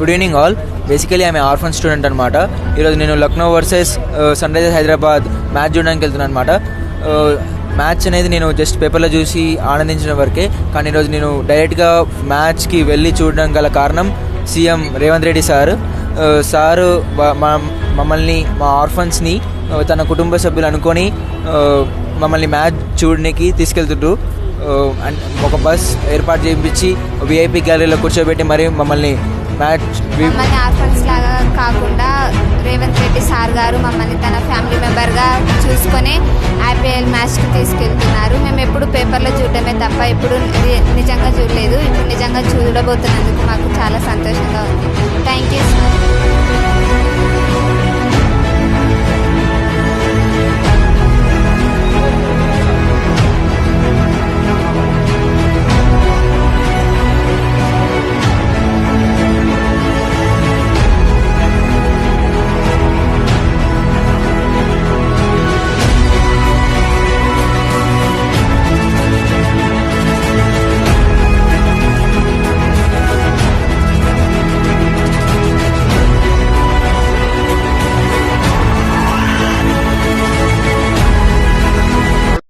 Good evening all basically ఆమె orphan student అనమాట ఈరోజు నేను Lucknow versus Sunrisers Hyderabad match చూడడానికి వెళ్తున్నాను అనమాట మ్యాచ్ uh, అనేది నేను జస్ట్ పేపర్లో చూసి ఆనందించిన వరకే కానీ ఈరోజు నేను డైరెక్ట్గా మ్యాచ్కి వెళ్ళి చూడడం గల కారణం CM Revanth Reddy sir sir మమ్మల్ని మా ఆర్ఫన్స్ని uh, తన కుటుంబ సభ్యులు అనుకొని uh, మమ్మల్ని మ్యాచ్ చూడడానికి తీసుకెళ్తుండ్రు. అండ్ ఒక బస్ ఏర్పాటు చేయించి విఐపి గ్యాలరీలో కూర్చోబెట్టి మరి మమ్మల్ని మమ్మల్ని ఆర్ఫన్స్ లాగా కాకుండా రేవంత్ రెడ్డి సార్ గారు మమ్మల్ని తన ఫ్యామిలీ మెంబర్గా చూసుకొని ఐపీఎల్ మ్యాచ్కి తీసుకెళ్తున్నారు. మేము ఎప్పుడు పేపర్లో చూడడమే తప్ప ఎప్పుడు నిజంగా చూడలేదు. ఇప్పుడు నిజంగా చూడబోతున్నందుకు మాకు చాలా సంతోషంగా ఉంది. Thank you so